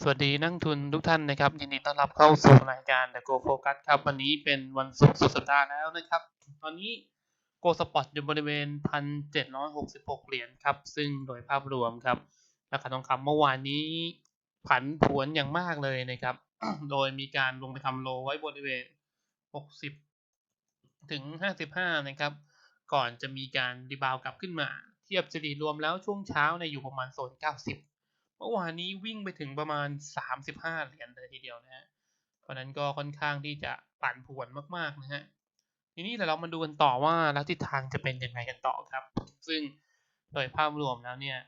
สวัสดีนักทุนทุกท่านนะครับ ยินดีต้อนรับเข้าสู่รายการ The Go Focus ครับ วันนี้เป็นวันศุกร์สุดสัปดาห์แล้วนะครับ ตอนนี้ Go Spot อยู่บริเวณ 1,766 เหรียญครับ ซึ่งโดยภาพรวมครับ ราคาทองคำเมื่อวานนี้ผันผวนอย่างมากเลยนะครับ โดยมีการลงไปทำโลไว้บริเวณ 60 ถึง 55 นะครับ ก่อนจะมีการรีบาวกลับขึ้นมา เทียบสถิติรวมแล้วช่วงเช้าในอยู่ประมาณโซน 90 มื่อวานนี้วิ่งไปถึงประมาณ 35 เหรียญเลยทีเดียวนะฮะ เพราะนั้นก็ค่อนข้างที่จะปั่นป่วนมากๆนะฮะ ทีนี้เดี๋ยวเรามาดูกันต่อว่าแล้วทิศทางจะเป็นยังไงกันต่อครับ ซึ่งโดยภาพรวมแล้วเนี่ย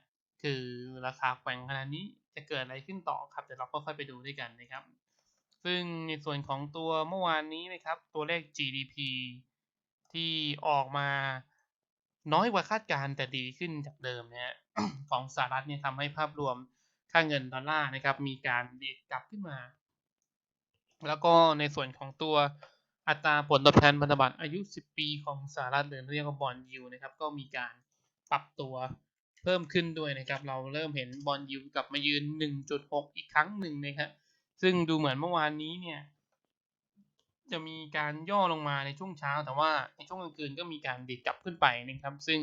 คือราคาแกว่งขนาดนี้จะเกิดอะไรขึ้นต่อครับ เดี๋ยวเราก็ค่อยไปดูด้วยกันนะครับ ซึ่งในส่วนของตัวเมื่อวานนี้นะครับ ตัวเลข GDP ที่ออกมาน้อยกว่าคาดการแต่ดีขึ้นจากเดิมนะฮะของสหรัฐเนี่ยทำให้ภาพรวม ค่าเงินดอลลาร์นะครับ มีการดีดกลับขึ้นมา แล้วก็ในส่วนของตัวอัตราผลตอบแทนพันธบัตรอายุ 10 ปีของสหรัฐหรือเรียกว่าบอลยูนะครับ ก็มีการปรับตัวเพิ่มขึ้นด้วยนะครับ เราเริ่มเห็นบอลยูกลับมายืน 1.6 อีกครั้งหนึ่งนะครับ ซึ่งดูเหมือนเมื่อวานนี้เนี่ยจะมีการย่อลงมาในช่วงเช้า แต่ว่าในช่วงกลางคืนก็มีการดีดกลับขึ้นไปนะครับ ซึ่ง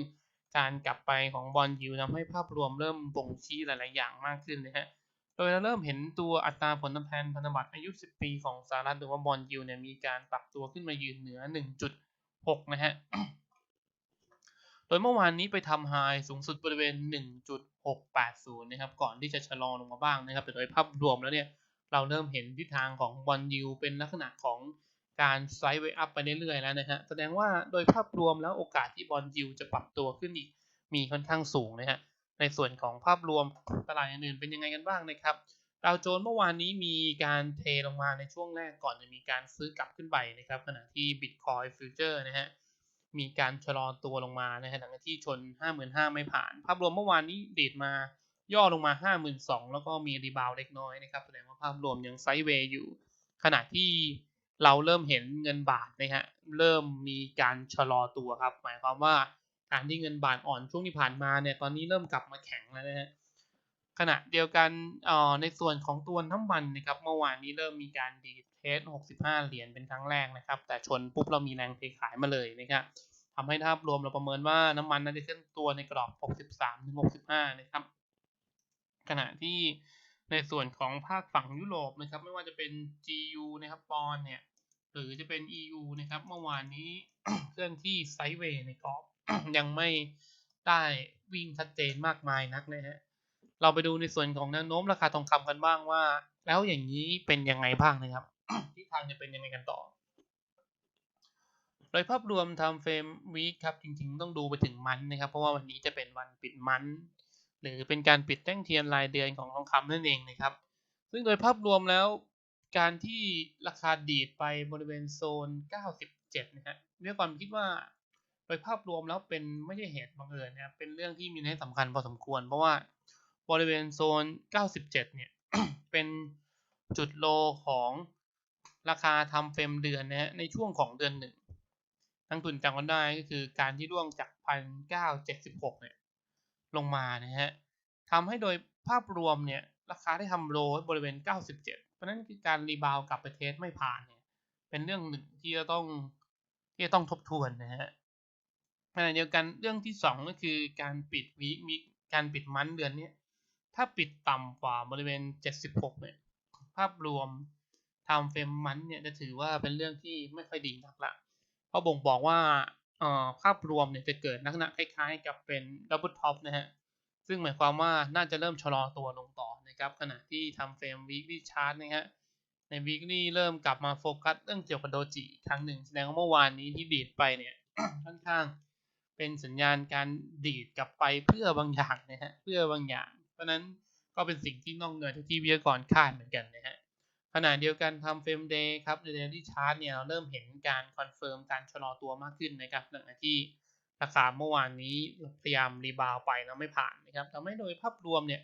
การกลับไปของบอลยูทำให้ภาพรวมเริ่มบ่งชี้หลาย ๆ อย่างมากขึ้นนะฮะ โดยเราเริ่มเห็นตัวอัตราผลตอบแทนพันธบัตรอายุ 10 ปีของสหรัฐหรือว่าบอลยูเนี่ยมีการปรับตัวขึ้นมายืนเหนือ 1.6 นะฮะ โดยเมื่อวานนี้ไปทำไฮสูงสุดบริเวณ 1.680 นะครับ ก่อนที่จะชะลอลงมาบ้างนะครับ แต่โดยภาพรวมแล้วเนี่ยเราเริ่มเห็นทิศทางของบอลยูเป็นลักษณะของ การไซด์เวย์อัพไปเรื่อยๆแล้วนะฮะ แสดงว่าโดยภาพรวมแล้วโอกาสที่บอลยูจะปรับตัวขึ้นอีกมีค่อนข้างสูงนะฮะ ในส่วนของภาพรวมตลาดอื่นๆเป็นยังไงกันบ้างนะครับดาวโจนส์เมื่อวานนี้มีการเทลงมาในช่วงแรกก่อนจะมีการซื้อกลับขึ้นไปนะครับ ขณะที่ Bitcoin Future นะฮะมีการชะลอตัวลงมานะฮะหลังจากที่ชน 55,000 ไม่ผ่าน ภาพรวมเมื่อวานนี้ดีดมาย่อลงมา 52,000 แล้วก็มีรีบาวเล็กน้อยนะครับ แสดงว่าภาพรวมยังไซด์เวย์อยู่ ขณะที่ เราเริ่มเห็นเงินบาทนะฮะเริ่มมีการชะลอตัวครับ หมายความว่าการที่เงินบาทอ่อนช่วงที่ผ่านมาเนี่ยตอนนี้เริ่มกลับมาแข็งแล้วนะฮะขณะเดียวกันออในส่วนของตัวน้ำมันนะครับเมื่อวานนี้เริ่มมีการดีเทส 65 เหรียญเป็นครั้งแรกนะครับ แต่ชนปุ๊บเรามีแรงเทขายมาเลยนะครับทำให้ภาพรวมเราประเมินว่าน้ำมันน่าจะเคลื่อนตัวในกรอบ 63ถึง65 นะครับ ขณะที่ ในส่วนของภาคฝั่งยุโรปนะครับ ไม่ว่าจะเป็น GU นะครับปอนเนี่ย หรือจะเป็น EU นะครับ เมื่อวานนี้เคลื่อนที่ไซด์เวย์ในกรอบยังไม่ได้วิ่งชัดเจนมากมายนักนะฮะเราไปดูในส่วนของแนวโน้มราคาทองคำกันบ้างว่า แล้วอย่างนี้เป็นยังไงบ้างนะครับทิศทางจะเป็นยังไงกันต่อ โดยภาพรวม time frame week ครับจริงๆ ต้องดูไปถึงมันนะครับ เพราะว่าวันนี้จะเป็นวันปิดมัน หรือเป็นการปิดแท่งเทียนรายเดือนของทองคำนั่นเองนะครับ ซึ่งโดยภาพรวมแล้วการที่ราคาดีดไปบริเวณโซน 97 นะฮะเรื่องความคิดว่าโดยภาพรวมแล้วเป็นไม่ใช่เหตุบังเอิญนะครับเป็นเรื่องที่มีนัยสำคัญพอสมควร เพราะว่าบริเวณโซน 97 เนี่ย เป็นจุดโลของราคาทำเฟรมเดือนนะฮะในช่วงของเดือนหนึ่งทั้งทุนจำกันได้ก็คือการที่ร่วงจาก 1,976 เนี่ย ลงมานะฮะทำให้โดยภาพรวมเนี่ยราคาได้ทำโลบริเวณ 97 เพราะนั้นคือการรีบาวกลับไปเทสไม่ผ่านเนี่ยเป็นเรื่องหนึ่งที่จะต้องที่จะต้องทบทวนนะฮะขณะเดียวกันเรื่องที่สองก็คือการปิดวีคมีการปิดมันเดือนนี้ถ้าปิดต่ำกว่าบริเวณ 76 เนี่ยภาพรวมทำเฟรมมันเนี่ยจะถือว่าเป็นเรื่องที่ไม่ค่อยดีนักละเพราะบ่งบอกว่า ภาพรวมเนี่ยจะเกิดลักษณะคล้าย ๆ กับเป็นดับเบิลท็อปนะฮะ ซึ่งหมายความว่าน่าจะเริ่มชะลอตัวลงต่อนะครับ ขณะที่ทำเฟรม weekly chart นะฮะ ใน weekly เริ่มกลับมาโฟกัสเรื่องเกี่ยวกับโดจิครั้งหนึ่ง แสดงว่าเมื่อวานนี้ที่ดีดไปเนี่ยค่อนข้างเป็นสัญญาณการดีดกลับไปเพื่อบางอย่างนะฮะ เพื่อบางอย่าง เพราะนั้นก็เป็นสิ่งที่นอกเหนือจากที่วิทยากรคาดเหมือนกันนะฮะ ขณะเดียวกันทำเฟรมเดย์ครับในเดลี่ชาร์ตเนี่ยเราเริ่มเห็นการคอนเฟิร์มการชะลอตัวมากขึ้นนะครับหลังจากที่ราคาเมื่อวานนี้พยายามรีบาวไปแล้วไม่ผ่านนะครับทำให้โดยภาพรวมเนี่ย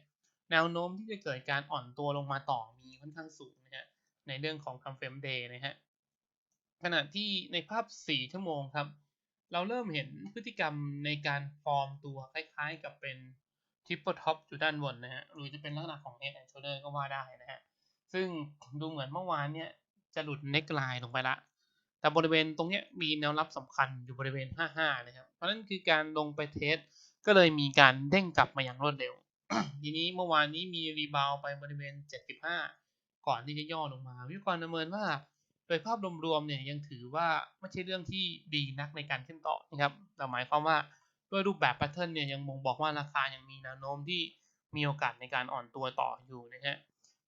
แนวโน้มที่จะเกิดการอ่อนตัวลงมาต่อมีค่อนข้างสูงนะฮะในเรื่องของทำเฟรมเดย์นะฮะขณะที่ในภาพ 4 ชั่วโมงครับ เราเริ่มเห็นพฤติกรรมในการฟอร์มตัวคล้ายๆกับเป็น triple top อยู่ด้านบนนะฮะหรือจะเป็นลักษณะของ head and shoulder ก็ว่าได้นะฮะ ซึ่งดูเหมือนเมื่อวานเนี่ยจะหลุด neck line ลงไปละ แต่บริเวณตรงนี้มีแนวรับสำคัญอยู่บริเวณ 55 นะครับ เพราะนั่นคือการลงไปเทส ก็เลยมีการเด้งกลับมาอย่างรวดเร็ว ทีนี้เมื่อวานนี้มีรีบาวไปบริเวณ 75 ก่อนที่จะย่อลงมา วิเคราะห์ประเมินว่า โดยภาพรวมๆเนี่ยยังถือว่าไม่ใช่เรื่องที่ดีนักในการขึ้นต่อนะครับ แต่หมายความว่าด้วยรูปแบบแพทเทิร์นเนี่ยยังมองบอกว่าราคายังมีแนวโน้มที่มีโอกาสในการอ่อนตัวต่ออยู่นะฮะ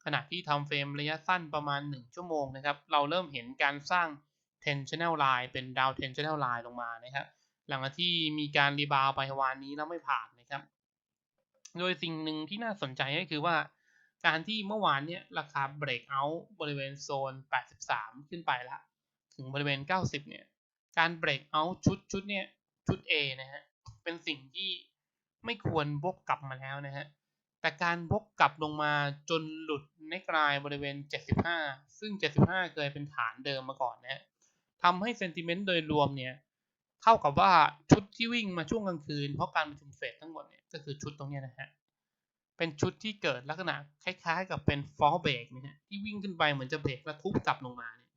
ขณะที่ทำเฟรมระยะสั้นประมาณ 1 ชั่วโมงนะครับ เราเริ่มเห็นการสร้าง tensional line เป็น down tensional line ลงมานะครับ หลังจากที่มีการรีบาวไปวานนี้แล้วไม่ผ่านนะครับ โดยสิ่งหนึ่งที่น่าสนใจก็คือว่า การที่เมื่อวานเนี่ยราคา break out บริเวณโซน 83 ขึ้นไปละ ถึงบริเวณ 90 เนี่ย การ break out ชุดชุดเนี่ยชุด A นะฮะ เป็นสิ่งที่ไม่ควรวกกลับมาแล้วนะฮะ แต่การวกกลับลงมาจนหลุดในกลายบริเวณ 75 ซึ่ง 75 เคยเป็นฐานเดิมมาก่อนนะทำให้เซนติเมนต์โดยรวมเนี่ยเท่ากับว่าชุดที่วิ่งมาช่วงกลางคืน เพราะการประชุมเฟดทั้งหมดเนี่ยก็คือชุดตรงนี้นะฮะ เป็นชุดที่เกิดลักษณะคล้ายๆ กับเป็นฟอลเบรกนะฮะที่วิ่งขึ้นไปเหมือนจะเบรกแล้วทุบกลับลงมาเนี่ย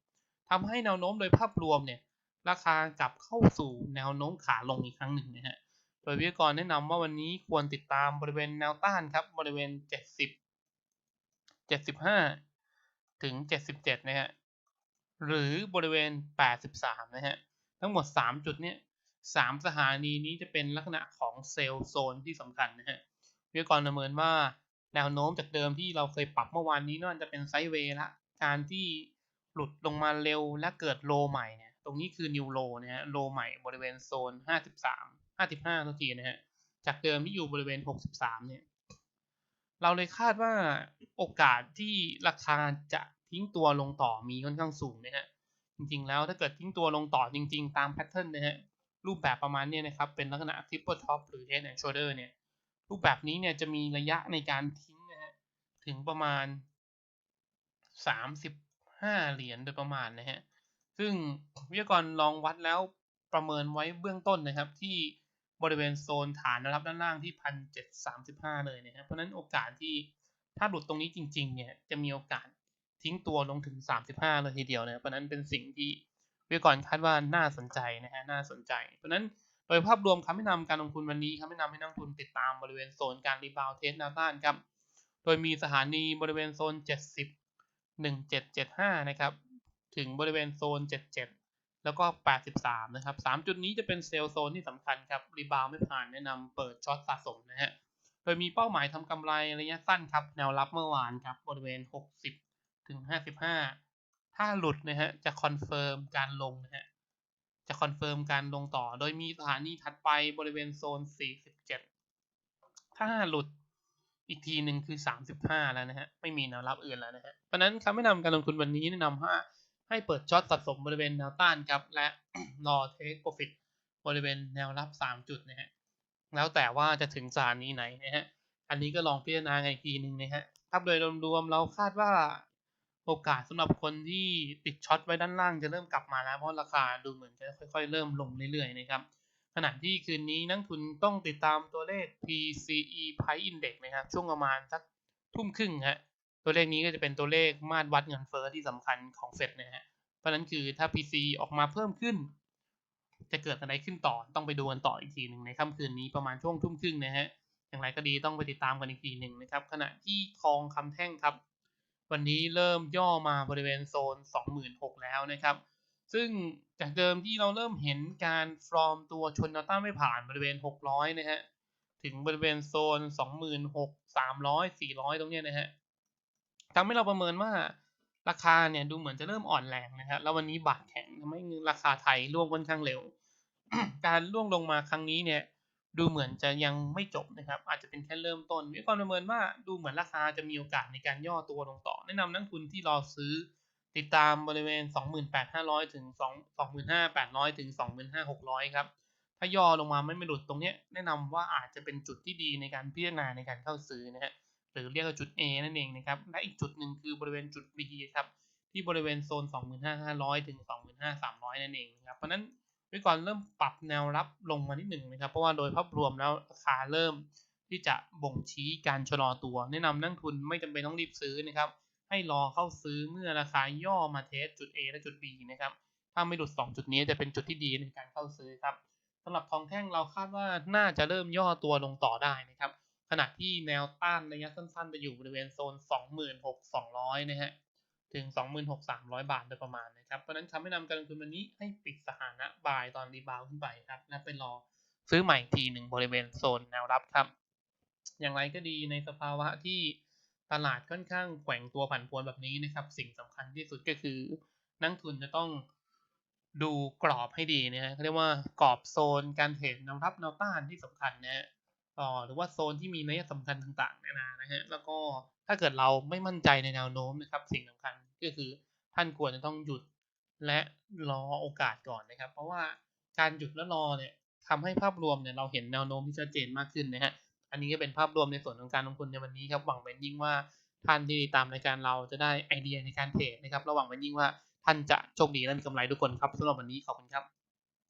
ทำให้แนวโน้มโดยภาพรวมเนี่ยราคากลับเข้าสู่แนวโน้มขาลงอีกครั้งหนึ่งนะฮะ โดยวิทยากรแนะนำว่าวันนี้ควรติดตามบริเวณแนวต้านครับบริเวณ 70 75 ถึง 77 นะฮะ หรือบริเวณ 83 นะฮะ ทั้งหมด 3 จุดเนี้ย3สถานีนี้จะเป็นลักษณะของเซลล์โซนที่สำคัญนะฮะวิทยากรประเมินว่าแนวโน้มจากเดิมที่เราเคยปรับเมื่อวานนี้น่าจะเป็นไซด์เวย์ละการที่หลุดลงมาเร็วและเกิดโลใหม่เนี่ยตรงนี้คือนิวโลนะฮะโลใหม่บริเวณโซน 53 55ตัวทีนะฮะ จากเดิมที่อยู่บริเวณ 63 เนี่ย เราเลยคาดว่าโอกาสที่ราคาจะทิ้งตัวลงต่อมีค่อนข้างสูงนะฮะ จริงๆ แล้วถ้าเกิดทิ้งตัวลงต่อจริง ๆ ตามแพทเทิร์นนะฮะ รูปแบบประมาณนี้นะครับ เป็นลักษณะ triple top หรือ head and shoulder เนี่ย รูปแบบนี้เนี่ยจะมีระยะในการทิ้งนะฮะ ถึงประมาณ 35 เหรียญโดยประมาณนะฮะ ซึ่งวิทยากรลองวัดแล้วประเมินไว้เบื้องต้นนะครับที่ บริเวณโซนฐานนะครับด้านล่างที่1,735เลยนะครับเพราะนั้นโอกาสที่ถ้าหลุดตรงนี้จริง ๆ เนี่ยจะมีโอกาสทิ้งตัวลงถึง 35 เลยทีเดียวนะเพราะนั้นเป็นสิ่งที่วิทยากรคาดว่าน่าสนใจนะฮะน่าสนใจ เพราะนั้นโดยภาพรวมคำแนะนำการลงทุนวันนี้คำแนะนำให้นักลงทุนติดตามบริเวณโซนการรีบาวเทสแนวต้านครับ โดยมีสถานีบริเวณโซน 70 1775 นะครับ ถึงบริเวณโซน 77 แล้วก็ 83 นะครับ 3 จุดนี้จะเป็นเซลล์โซนที่สำคัญครับ รีบาวไม่ผ่านแนะนำเปิดช็อตสะสมนะฮะ โดยมีเป้าหมายทำกำไรระยะสั้นครับ แนวรับเมื่อวานครับ บริเวณ 60 ถึง 55 ถ้าหลุดนะฮะ จะคอนเฟิร์มการลงนะฮะ จะคอนเฟิร์มการลงต่อ โดยมีสถานีถัดไปบริเวณโซน 47 ถ้าหลุดอีกทีหนึ่งคือ 35 แล้วนะฮะ ไม่มีแนวรับอื่นแล้วนะฮะ เพราะนั้นคำแนะนำการลงทุนวันนี้แนะนำว่า ให้เปิดช็อตสะสมบริเวณแนวต้านครับ และรอเทคโปรฟิตบริเวณแนวรับ 3 จุดนะฮะแล้วแต่ว่าจะถึงสถานีไหนนะฮะอันนี้ก็ลองพิจารณาอีกทีหนึ่งนะฮะครับโดยรวมๆเราคาดว่าโอกาสสำหรับคนที่ติดช็อตไว้ด้านล่างจะเริ่มกลับมาแล้วเพราะราคาดูเหมือนจะค่อยๆ เริ่มลงเรื่อยๆนะครับขณะที่คืนนี้นักทุนต้องติดตามตัวเลข PCE Price Index นะครับ ช่วงประมาณสักทุ่มครึ่งฮะ ตัวเลขนี้ก็จะเป็นตัวเลขมาตรวัดเงินเฟ้อที่สำคัญของเฟดนะฮะ เพราะนั้นคือถ้า PC ออกมาเพิ่มขึ้น จะเกิดอะไรขึ้นต่อต้องไปดูกันต่ออีกทีหนึ่งในค่ำคืนนี้ประมาณช่วงทุ่มครึ่งนะฮะ อย่างไรก็ดีต้องไปติดตามกันอีกทีหนึ่งนะครับ ขณะที่ทองคำแท่งครับ วันนี้เริ่มย่อมาบริเวณโซน 26,000 แล้วนะครับ ซึ่งจากเดิมที่เราเริ่มเห็นการฟอร์มตัวชนแนวต้านไม่ผ่านบริเวณ 600 นะฮะ ถึงบริเวณโซน 26,300 400 ตรงเนี้ยนะฮะ ทำให้เราประเมินว่าราคาเนี่ยดูเหมือนจะเริ่มอ่อนแรงนะครับแล้ววันนี้บาทแข็งทำให้เงินราคาไทยร่วงค่อนข้างเร็ว การร่วงลงมาครั้งนี้เนี่ยดูเหมือนจะยังไม่จบนะครับ อาจจะเป็นแค่เริ่มต้นวิเคราะห์ประเมินว่าดูเหมือนราคาจะมีโอกาสในการย่อตัวลงต่อ แนะนำนักทุนที่รอซื้อติดตามบริเวณ 28,500 ถึง 25,800 ถึง 25,600 ครับ ถ้าย่อลงมาไม่ไม่หลุดตรงนี้แนะนำว่าอาจจะเป็นจุดที่ดีในการพิจารณาในการเข้าซื้อนะฮะ หรือเรียกว่าจุด A นั่นเองนะครับ และอีกจุดหนึ่งคือบริเวณจุด B ครับ ที่บริเวณโซน 25,500 ถึง 25,300 นั่นเองนะครับ เพราะนั้นวิกรเริ่มปรับแนวรับลงมานิดหนึ่งนะครับ เพราะว่าโดยภาพรวมแล้วราคาเริ่มที่จะบ่งชี้การชะลอตัว แนะนำนักทุนไม่จำเป็นต้องรีบซื้อนะครับ ให้รอเข้าซื้อเมื่อราคาย่อมาเทสจุด A และจุด B นะครับ ถ้าไม่หลุด 2 จุดนี้จะเป็นจุดที่ดีในการเข้าซื้อครับสำหรับทองแท่งเราคาดว่าน่าจะเริ่มย่อตัวลงต่อได้นะครับ ณะที่แนวต้านระยะสั้นๆ จะอยู่บริเวณโซน 26,200 นะฮะ ถึง 26,300 บาทโดยประมาณนะครับ เพราะนั้นคำแนะนำการลงทุนวันนี้ให้ปิดสถานะบายตอนรีบาวขึ้นไปครับ และไปรอซื้อใหม่อีกทีหนึ่งบริเวณโซนแนวรับครับ อย่างไรก็ดีในสภาวะที่ตลาดค่อนข้างแกว่งตัวผันผวนแบบนี้นะครับ สิ่งสำคัญที่สุดก็คือนักทุนจะต้องดูกรอบให้ดีนะฮะเรียกว่ากรอบโซนการเทรดแนวรับแนวต้านที่สำคัญนะฮะต่อ หรือว่าโซนที่มีนัยสำคัญต่างๆนานานะฮะแล้วก็ถ้าเกิดเราไม่มั่นใจในแนวโน้มนะครับ สิ่งสำคัญก็คือท่านควรจะต้องหยุดและรอโอกาสก่อนนะครับ เพราะว่าการหยุดและรอเนี่ยทำให้ภาพรวมเนี่ยเราเห็นแนวโน้มที่ชัดเจนมากขึ้นนะฮะอันนี้ก็เป็นภาพรวมในส่วนของการลงทุนในวันนี้ครับหวังเป็นยิ่งว่าท่านที่ติดตามรายการเราจะได้ไอเดียในการเทรดนะครับระหวังเป็นยิ่งว่าท่านจะโชคดีและมีกำไรทุกคนครับสำหรับวันนี้ขอบคุณครับ